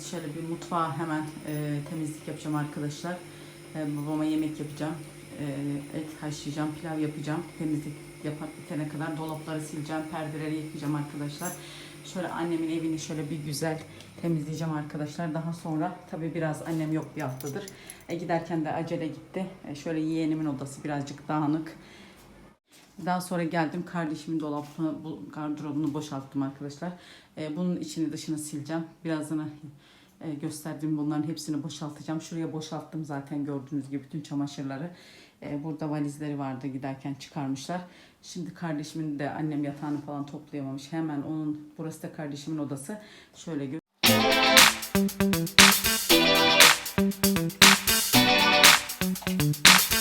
Şöyle bir mutfağa hemen e, temizlik yapacağım arkadaşlar. E, babama yemek yapacağım. E, et haşlayacağım, pilav yapacağım. Temizlik yapar bitene kadar dolapları sileceğim, perdeleri yıkayacağım arkadaşlar. Şöyle annemin evini şöyle bir güzel temizleyeceğim arkadaşlar. Daha sonra tabii biraz annem yok bir haftadır. E, giderken de acele gitti. E, şöyle yeğenimin odası birazcık dağınık. Daha sonra geldim kardeşimin dolabını, bu gardırobunu boşalttım arkadaşlar. Ee, bunun içini dışını sileceğim. Birazdan e, gösterdim. Bunların hepsini boşaltacağım. Şuraya boşalttım zaten gördüğünüz gibi bütün çamaşırları. E, burada valizleri vardı giderken çıkarmışlar. Şimdi kardeşimin de annem yatağını falan toplayamamış. Hemen onun burası da kardeşimin odası. Şöyle gö Müzik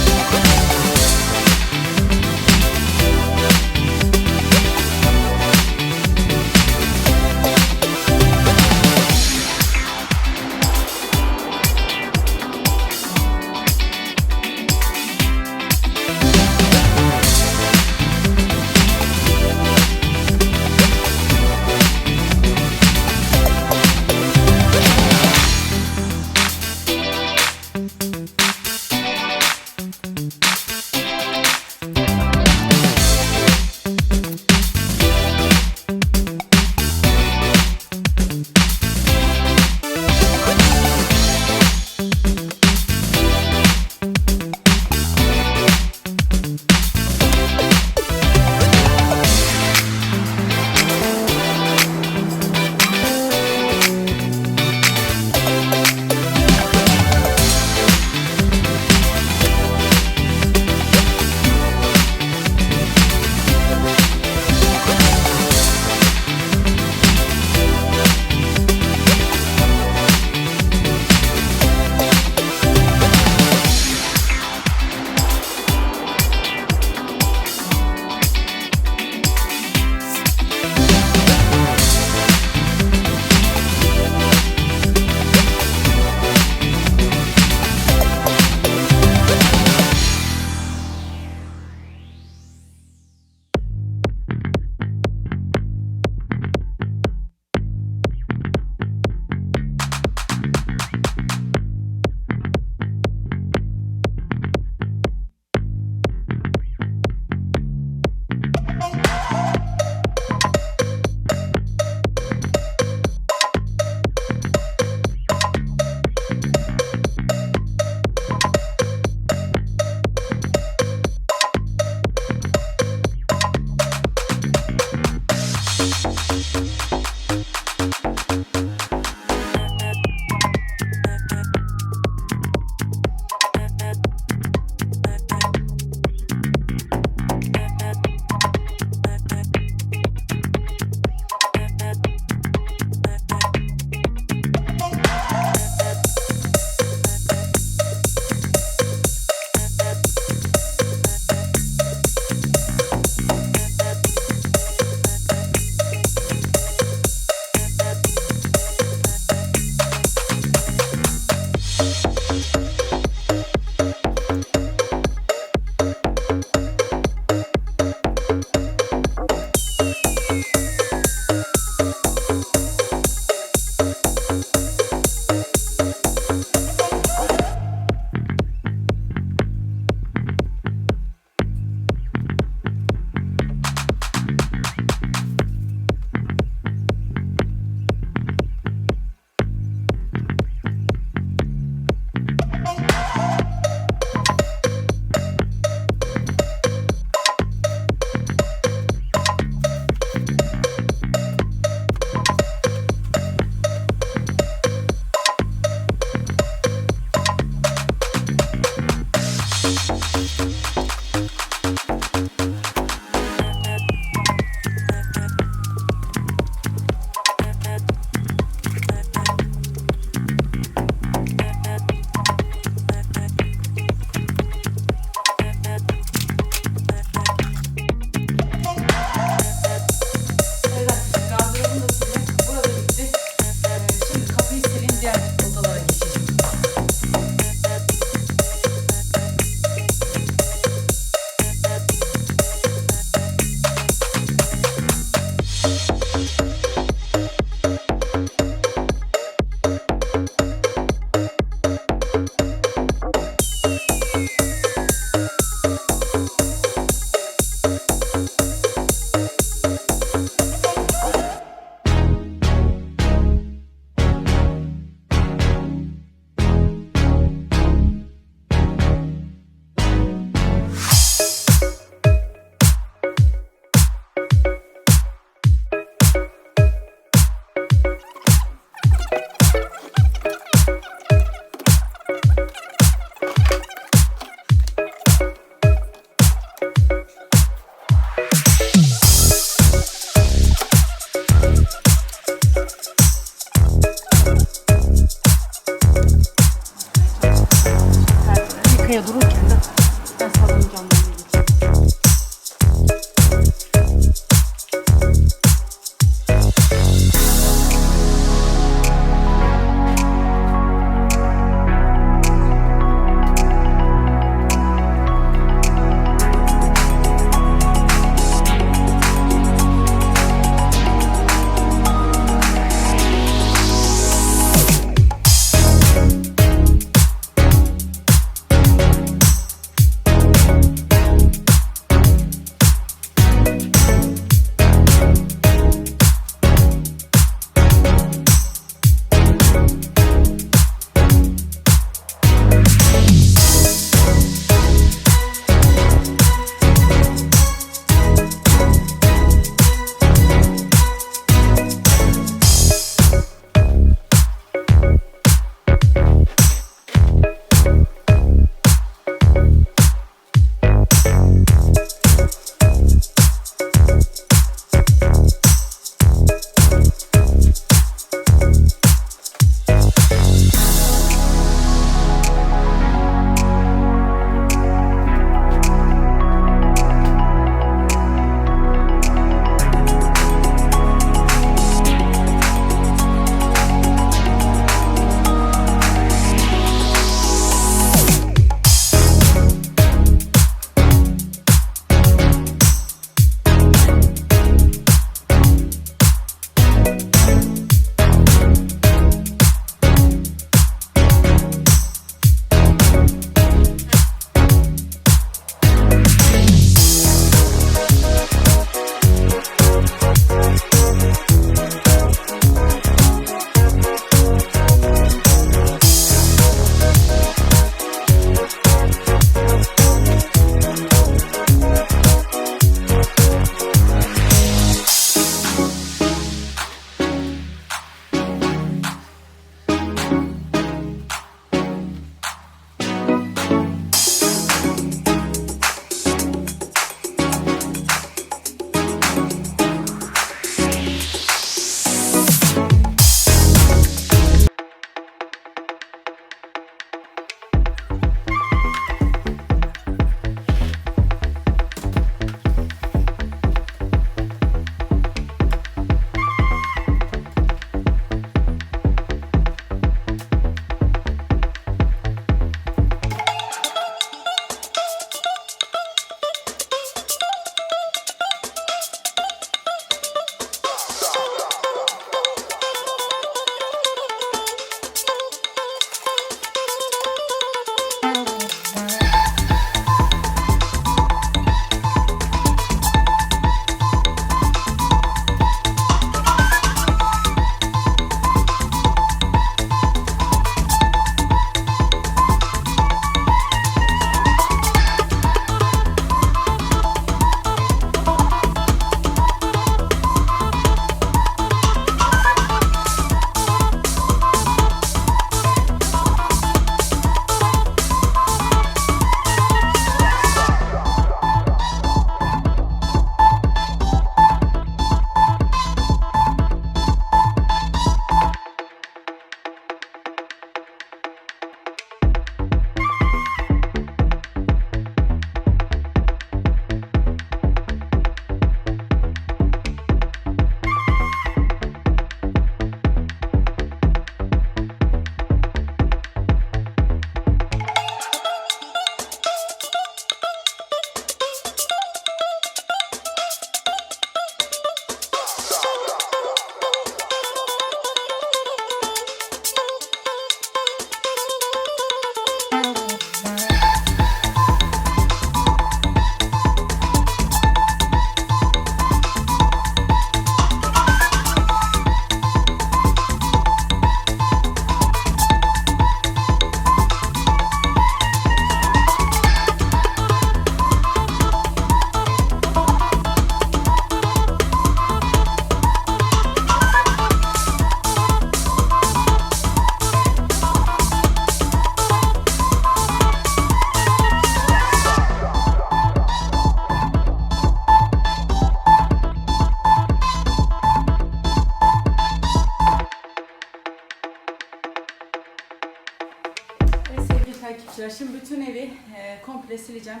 sileceğim.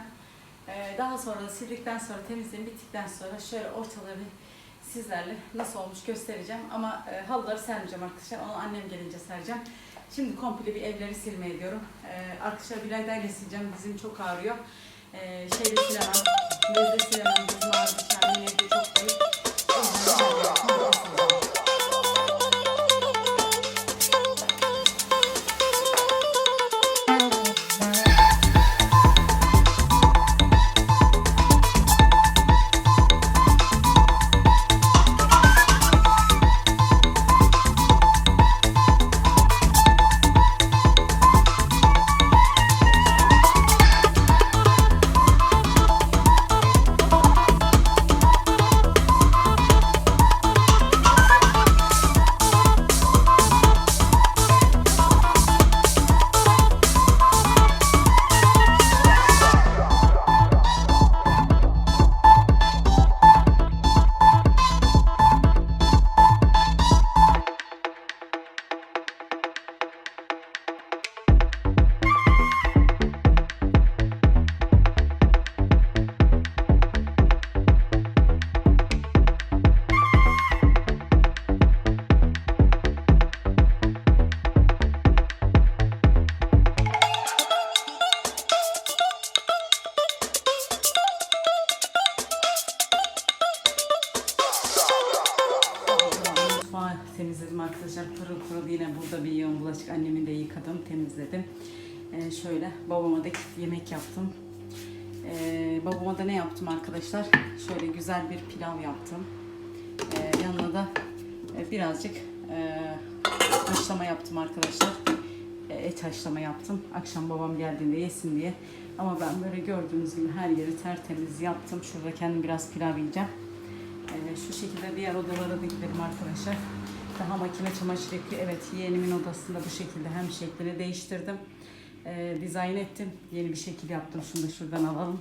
E, daha sonra da sildikten sonra temizliğim bittikten sonra şöyle ortalığı bir sizlerle nasıl olmuş göstereceğim. Ama e, halıları sermeyeceğim arkadaşlar. Onu annem gelince sereceğim. Şimdi komple bir evleri silmeye gidiyorum. E, arkadaşlar bir ayda sileceğim. Dizim çok ağrıyor. E, şeyde silemem. Bezde silemem. Dizim ağrıyor. Kendime evde çok büyük. Temizledim. Ee, şöyle babama da yemek yaptım. Ee, babama da ne yaptım arkadaşlar? Şöyle güzel bir pilav yaptım. Ee, yanına da e, birazcık e, haşlama yaptım arkadaşlar. E, et haşlama yaptım. Akşam babam geldiğinde yesin diye. Ama ben böyle gördüğünüz gibi her yeri tertemiz yaptım. Şurada kendim biraz pilav yiyeceğim. Ee, şu şekilde diğer odalara da gidelim arkadaşlar. Daha makine çamaşır yapıyor. Evet yeğenimin odasında bu şekilde hem şeklini değiştirdim. Ee, dizayn ettim. Yeni bir şekil yaptım. Şunu da şuradan alalım.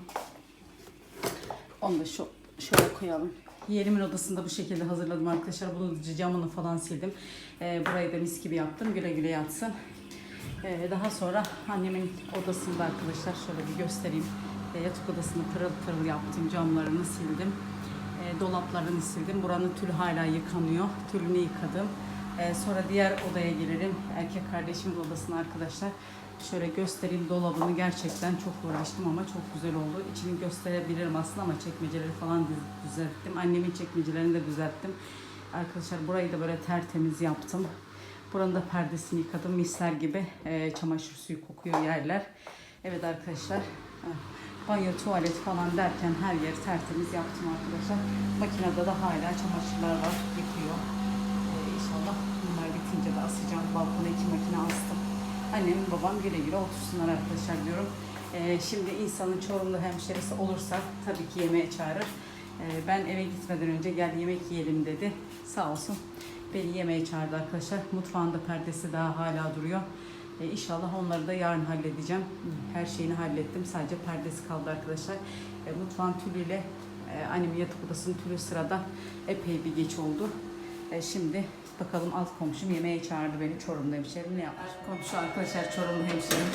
Onu da şu şöyle koyalım. Yeğenimin odasında bu şekilde hazırladım arkadaşlar. Bunu camını falan sildim. Ee, burayı da mis gibi yaptım. Güle güle yatsın. Ee, daha sonra annemin odasında arkadaşlar şöyle bir göstereyim. Ee, yatak odasını pırıl pırıl yaptım. Camlarını sildim. E, dolaplarını sildim. Buranın tülü hala yıkanıyor. Tülünü yıkadım. E, sonra diğer odaya gelirim. Erkek kardeşimin odasına arkadaşlar. Şöyle göstereyim dolabını gerçekten çok uğraştım ama çok güzel oldu. İçini gösterebilirim aslında ama çekmeceleri falan düz- düzelttim. Annemin çekmecelerini de düzelttim. Arkadaşlar burayı da böyle tertemiz yaptım. Buranın da perdesini yıkadım misler gibi. E, çamaşır suyu kokuyor yerler. Evet arkadaşlar. eh, Banyo, tuvalet falan derken her yeri tertemiz yaptım arkadaşlar. Makinede de hala çamaşırlar var. Yıkıyor. Ee, inşallah bunlar bitince de asacağım. Balkona iki makine astım. Annem babam güle güle otursunlar arkadaşlar diyorum. Ee, şimdi insanın Çorumlu hemşerisi olursa tabii ki yemeğe çağırır. Ee, ben eve gitmeden önce gel yemek yiyelim dedi. Sağ olsun. Beni yemeğe çağırdı arkadaşlar. Mutfağında perdesi daha hala duruyor. E, inşallah onları da yarın halledeceğim. Her şeyini hallettim. Sadece perdesi kaldı arkadaşlar. E, mutfağın tülüyle e, annemin yatak odasının tülü sırada epey bir geç oldu. E, şimdi bakalım alt komşum yemeğe çağırdı beni. Çorumlu hemşerim ne yapmış? Komşu arkadaşlar Çorumlu hemşerim.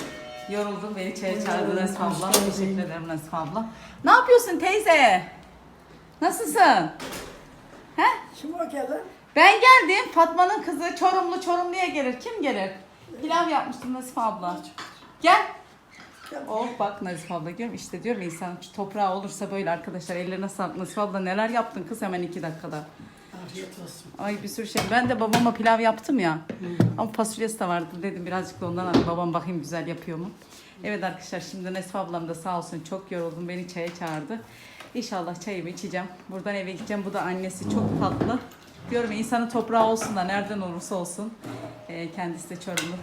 Yoruldum beni çaya çağırdı Nasip abla. Teşekkür ederim Nasip abla. Ne yapıyorsun teyze? Nasılsın? He? Kim o geldi? Ben geldim. Fatma'nın kızı Çorumlu Çorumlu'ya gelir. Kim gelir? Pilav yapmıştım Nasip abla. Gel. Oh bak Nazif abla görüyorum işte diyorum ya insan toprağı olursa böyle arkadaşlar ellerine sağlık. Nazif abla neler yaptın kız hemen iki dakikada. Afiyet olsun. Ay bir sürü şey. Ben de babama pilav yaptım ya. Ama fasulyesi de vardı dedim birazcık da ondan alayım. Babam bakayım güzel yapıyor mu? Evet arkadaşlar şimdi Nesif ablam da sağ olsun çok yoruldum beni çaya çağırdı. İnşallah çayımı içeceğim. Buradan eve gideceğim. Bu da annesi çok tatlı. Diyorum ya insanın toprağı olsun da nereden olursa olsun. Ee, kendisi de Çorumlu.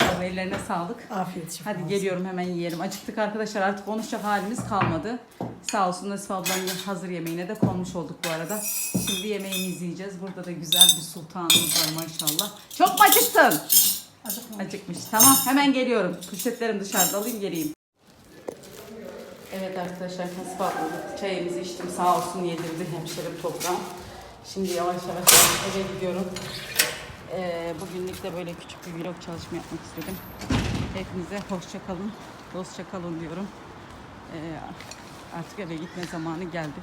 Abla ellerine sağlık. Afiyet şifa Hadi olsun. geliyorum hemen yiyelim. Acıktık arkadaşlar artık konuşacak halimiz kalmadı. Sağ olsun Nasip ablanın hazır yemeğine de konmuş olduk bu arada. Şimdi yemeğimizi yiyeceğiz. Burada da güzel bir sultanımız var maşallah. Çok mu acıktın? Acıkma. Acıkmış. Tamam hemen geliyorum. Poşetlerim dışarıda alayım geleyim. Evet arkadaşlar Nasip abla çayımızı içtim. Sağ olsun yedirdi hemşerim toprağım. Şimdi yavaş yavaş eve gidiyorum. Ee, bugünlük de böyle küçük bir vlog çalışma yapmak istedim. Hepinize hoşça kalın, dostça kalın diyorum. Ee, artık eve gitme zamanı geldi.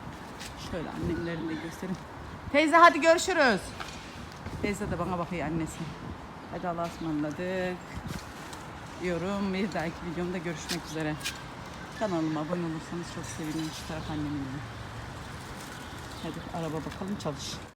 Şöyle annemlerini de göstereyim. Teyze hadi görüşürüz. Teyze de bana bakıyor annesi. Hadi Allah'a ısmarladık. Diyorum. Bir dahaki videomda görüşmek üzere. Kanalıma abone olursanız çok sevinirim. Şu taraf annemin. Hadi araba bakalım çalış.